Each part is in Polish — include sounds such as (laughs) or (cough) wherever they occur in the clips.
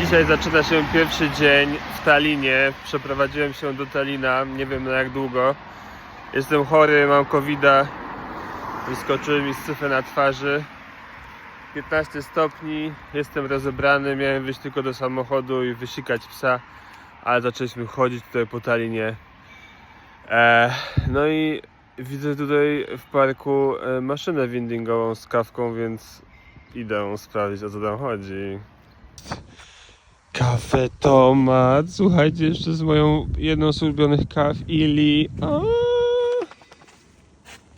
Dzisiaj zaczyna się pierwszy dzień w Talinie. Przeprowadziłem się do Talina, nie wiem na jak długo. Jestem chory, mam covid Wyskoczyły mi syfy na twarzy. 15 stopni, jestem rozebrany, miałem wyjść tylko do samochodu i wysikać psa, ale zaczęliśmy chodzić tutaj po Talinie. E, no i widzę tutaj w parku e, maszynę windingową z kawką, więc idę sprawdzić o co tam chodzi. Kafe Tomat. Słuchajcie, jeszcze z moją jedną z ulubionych kaw Ili.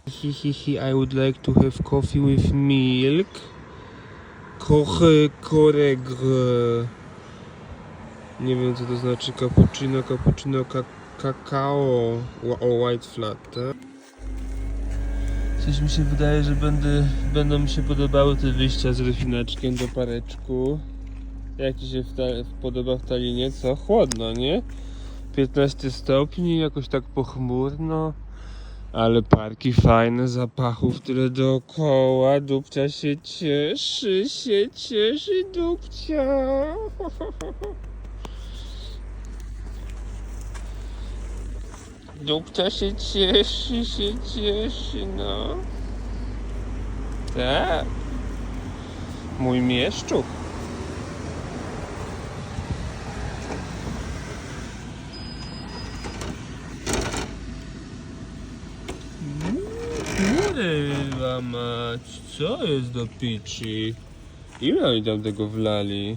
Hi, hi, hi, I would like to have coffee with milk. Koche koregre. Nie wiem co to znaczy cappuccino, cappuccino, ka kakao o white flat, tak? Coś mi się wydaje, że będę, będą mi się podobały te wyjścia z refinaczkiem do pareczku. Jak ci się w ta- podoba w Talinie? Co? Chłodno, nie? 15 stopni, jakoś tak pochmurno. Ale parki fajne, zapachów tyle dookoła. Dupcia się cieszy, się cieszy dupcia. (laughs) Dupcia się cieszy, się cieszy, no. Tak. Mój mieszczuch. Kurwa mać, co jest do pici? Ile oni tam tego wlali?